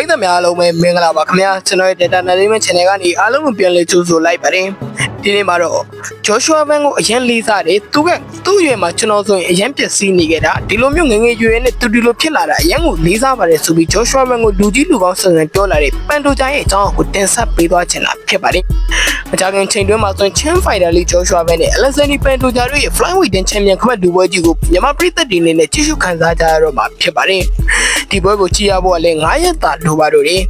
ရိသတ်များအားလုံးပဲမင်္ဂလာပါခင်ဗျာကျွန်တော်ရဲ့ data management channel ကနေအားလုံးကိုပြန်လည်ကြိုဆိုလိုက်ပါတယ် ဒီနေ့မှာတော့ Joshua Ban ကိုအရင်လေးစားတယ်သူကသူ့ရွယ်မှာကျွန်တော်ဆိုရင်အရင်ပြည့်စည်နေခဲ့တာဒီလိုမျိုးငငယ်ရွယ်နဲ့သူဒီလိုဖြစ်လာတာအရင်ကိုလေးစားပါတယ်ဆိုပြီး Joshua Ban ကိုလူကြီးလူကောင်းဆန်ဆန်ပြောလာတဲ့ပန်တိုဂျာရဲ့အကြောင်းကိုတင်ဆက်ပေးသွားချင်တာဖြစ်ပါတယ်မကြခင်ချိန်တွင်းမှာဆိုရင် Chin Fighter လေး Joshua Ban နဲ့ Alexander Pantoja တို့ရဲ့ Flyweight Champion ခမတ်လူပွဲကြီးကိုမြန်မာပြည်သက်တွေအနေနဲ့ကြည့်ရှုခံစားကြရတော့မှာဖြစ်ပါတယ်ဒီပွဲကိုကြည့်ရဖို့ကလည်း9ရက်တာလိုပါတော့တယ်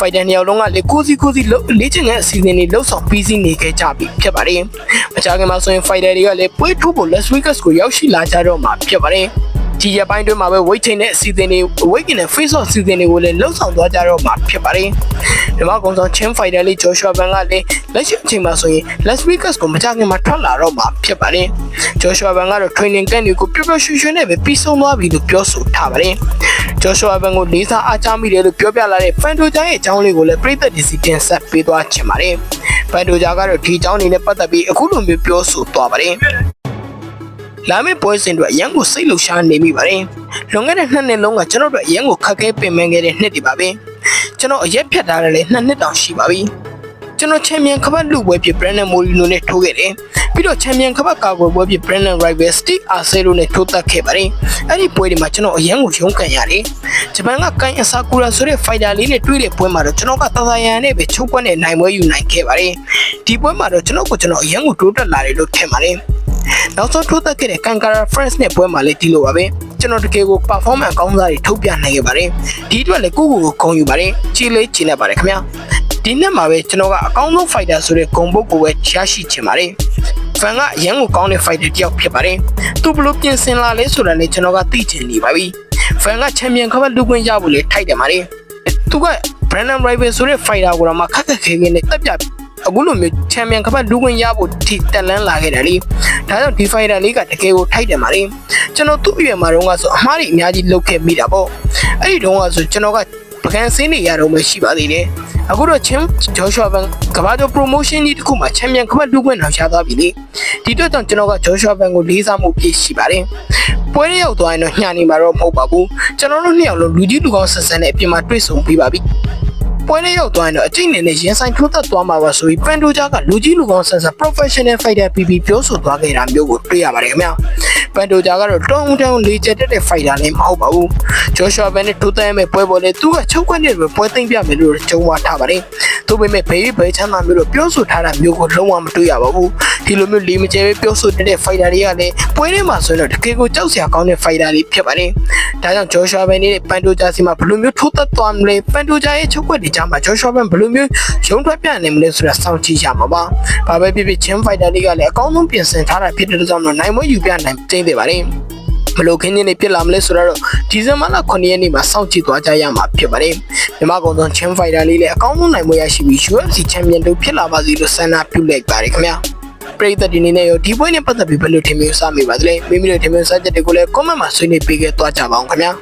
ဖိုက်တန်နှစ်ယောက်လုံးကလည်းကိုစီကိုစီလေ့ကျင့်တဲ့အစီအစဉ်တွေလှုပ်ဆောင်ပြီးစီးနေခဲ့ကြပြီဖြစ်ပါတယ်။မကြာခင်မှာဆိုရင်ဖိုက်တာတွေကလည်းပွဲထုတ်ဖို့ Las Vegas ကိုရောက်ရှိလာကြတော့မှာဖြစ်ပါတယ်။ဒီရပိုင်းတွင်းမှာပဲ weight chain နဲ့အစီအစဉ်တွေ weight gain နဲ့ face off အစီအစဉ်တွေကိုလည်းလှုပ်ဆောင်သွားကြတော့မှာဖြစ်ပါတယ်။ဒီမှာကောင်ဆောင် Chin Fighter လေး Joshua Ban ကလည်းလက်ရှိအချိန်မှာဆိုရင် Las Vegas ကိုမကြာခင်မှာထွက်လာတော့မှာဖြစ်ပါတယ်။ Joshua Ban ကတော့ training camp တွေကိုပျော်ပျော်ရွှင်ရွှင်နဲ့ပဲပြီးဆုံးသွားပြီလို့ပြောဆိုထားပါတယ်။ Joshua Ban ကိုလေးစားအားချမိတယ်လို့ပြောပြလာတဲ့ Fantoja ရဲ့အကြောင်းလေးကိုလည်းပြည်သက်ဒီစီတင်ဆက်ပေးသွားချင်ပါတယ်။ Fantoja ကတော့ဒီအကြောင်းလေးနဲ့ပတ်သက်ပြီးအခုလိုမျိုးပြောဆိုသွားပါတယ်။လာမယ့်ပွဲစဉ်တွေအရန်ကိုစိတ်လှုပ်ရှားနေမိပါတယ်။လွန်ခဲ့တဲ့နှစ်နှစ်လုံးကကျွန်တော်တို့အရန်ကိုခက်ခဲပင်ပန်းခဲ့တဲ့နှစ်တွေပါပဲ။ကျွန်တော်အရက်ဖြတ်ထားတယ်လေနှစ်နှစ်တောင်ရှိပါပြီ။ ကျွန်တော်ချန်ပီယံခပတ်လူပွဲဖြစ် Brandon Molino နဲ့ထိုးခဲ့တယ်။ပြီးတော့ချန်ပီယံခပတ်ကာကွယ်ပွဲဖြစ် Brandon Rival Steve Arcero နဲ့ထိုးတက်ခဲ့ပါတယ်။အဲ့ဒီပွဲတွေမှာကျွန်တော်အရန်ကိုရုန်းကန်ရတယ်။ဂျပန်ကကိုင်းအဆာကူရာဆိုတဲ့ fighter လေးနဲ့တွေ့တဲ့ပွဲမှာတော့ကျွန်တော်ကသာသာရန်နဲ့ပဲချုပ်ကွက်နဲ့နိုင်ပွဲယူနိုင်ခဲ့ပါတယ်။ဒီပွဲမှာတော့ကျွန်တော်ကိုကျွန်တော်အရန်ကိုတိုးတက်လာတယ်လို့ထင်ပါတယ်။နောက်ဆုံးထိုးသက်ခဲ့တဲ့ကန်ကာရာ France နဲ့ပွဲမှာလည်းဒီလိုပါပဲကျွန်တော်တကယ်ကို performance ကောင်းစားတွေထုတ်ပြနိုင်ခဲ့ပါတယ်ဒီအတွက်လည်းကိုကိုကိုဂုဏ်ယူပါတယ်ချီလေးချီနေပါတယ်ခင်ဗျာ ဒီနေ့မှာပဲကျွန်တော်ကအကောင်းဆုံး fighter ဆိုတဲ့ဂုဏ်ပုတ်ကိုပဲရရှိချင်ပါတယ်ဖန်ကအရန်ကိုကောင်းတဲ့ fighter တယောက်ဖြစ်ပါတယ်သူဘလို့ပြင်ဆင်လာလဲဆိုတာလည်းကျွန်တော်ကသိချင်နေပါပြီဖန်ကချန်ပီယံခပတ်လူခွင့်ရဖို့လေထိုက်တယ်ပါတယ်သူက Brandon Rival ဆိုတဲ့ fighter ကိုတော့မှခက်ခက်ခဲခဲနဲ့တက်ပြအခုလိုမျိုးချန်ပီယံကပတ်လူဝင်ရဖို့ထိတက်လန်းလာခဲ့တယ်လေဒါကြောင့်ဒီဖိုင်တာလေးကတကယ်ကိုထိုက်တယ်ပါလေကျွန်တော်သူ့အရွယ်မှာတော့ကဆိုအမားကြီးအများကြီးလုပ်ခဲ့မိတာပေါ့အဲ့ဒီတော့ကဆိုကျွန်တော်က ပကံစင်းနေရတော့မှရှိပါသေးတယ်အခုတော့ချင်းဂျောရှွာဘန်ကဘာတော့ promotion ကြီးတစ်ခုမှာချန်ပီယံကပတ်လူဝင်အောင်ရှားသွားပြီလေဒီတော့ကြောင့်ကျွန်တော်ကဂျောရှွာဘန်ကိုလေးစားမှုပြည့်ရှိပါတယ်ပွဲရရောက်သွားရင်တော့ညှာနေမှာတော့မဟုတ်ပါဘူးကျွန်တော်တို့နှစ်ယောက်လုံးလူကြီးလူကောင်းဆက်ဆံတဲ့အပြင်မှာတွေ့ဆုံပြီးပါပြီပွဲလေးရောက်သွားရင်တော့အကျိတ်နေနဲ့ရင်ဆိုင်ထိုးသက်သွားမှာပါဆိုပြီးပန်တိုဂျာကလူကြီးလူကောင်းဆန်ဆန် professional fighter ပြီးပြီးပြောဆိုသွားခဲ့တာမျိုးကိုတွေ့ရပါတယ်ခင်ဗျာပန်တိုဂျာကတော့တုံးတုံးလေးချက်တက်တဲ့ fighter လည်းမဟုတ်ပါဘူး ဂျောရှွာဘန်နဲ့ထိုးသက်ရမယ့်ပွဲပေါ်လေသူကချုပ်ခွက်နဲ့ပွဲသိမ့်ပြမယ်လို့ကြုံဝါထားပါတယ်သူပေမဲ့ဘေးဘေးချမ်းသာမျိုးလို့ပြောဆိုထားတာမျိုးကိုလုံးဝမတွေ့ရပါဘူးဒီလိုမျိုးလီမကျဲပဲပြောဆိုတဲ့ fighter တွေကလည်းပွဲထဲမှာဆိုရင်တော့တကယ်ကိုကြောက်စရာကောင်းတဲ့ fighter တွေဖြစ်ပါတယ်ဒါကြောင့်ဂျောရှွာဘန်နဲ့ပန်တိုဂျာစီမှာဘယ်လိုမျိုးထိုးသက်သွားမလဲပန်တိုဂျာရဲ့ချုပ်ခွက်တွေကြားမှာဂျောရှွာဘန်ဘယ်လိုမျိုးရုံးထွက်ပြနိုင်မလဲဆိုတာစောင့်ကြည့်ရမှာပါ။ဘာပဲဖြစ်ဖြစ်ချင်းဖိုက်တာတွေကလည်းအကောင်းဆုံးပြင်ဆင်ထားတာဖြစ်တဲ့ကြောင့်တော့နိုင်မွေးယူပြနိုင်ကျင်းတယ်ပါတယ်။ ဘလို့ခင်းချင်းနေပြစ်လာမလဲဆိုတော့ဒီဇင်ဘာလ9ရက်နေ့မှာစောင့်ကြည့်သွားကြရမှာဖြစ်ပါတယ်။မြမကုံဆုံးချင်းဖိုက်တာလေးလည်းအကောင်းဆုံးနိုင်မွေးရရှိပြီး UFC ချန်ပီယံတို့ဖြစ်လာပါစေလို့ဆန္ဒပြုလိုက်ပါတယ်ခင်ဗျာ။ပရိသတ်ဒီနေ့နဲ့ရောဒီပွဲနဲ့ပတ်သက်ပြီးဘယ်လိုထင်မြင်စမိပါသလဲမိမိတို့ထင်မြင်စချက်တွေကိုလည်း comment မှာဆွေးနွေးပေးခဲ့သွားကြပါအောင်ခင်ဗျာ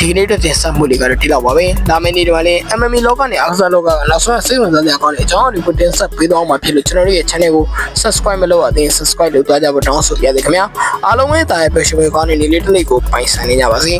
ဒီနေ့တော့တင်ဆက်မှုတွေကတော့ဒီလောက်ပါပဲလာမယ့်နေ့တွေမှာလည်း MMA လောကနဲ့အားကစားလောကကနောက်ဆုံးစိတ်ဝင်စားစရာကောင်းတဲ့အကြောင်းတွေကိုတင်ဆက်ပေးသွားမှာဖြစ်လို့ကျွန်တော်တို့ရဲ့ channel ကို subscribe မလုပ်ရသေးရင် subscribe လုပ်သွားကြဖို့တောင်းဆိုရသေးခင်ဗျာအားလုံးပဲတာရဲ့ပျော်ရွှင်မှုကောင်းတဲ့နေ့လေးတစ်နေ့ကိုပိုင်ဆိုင်နေကြပါစေ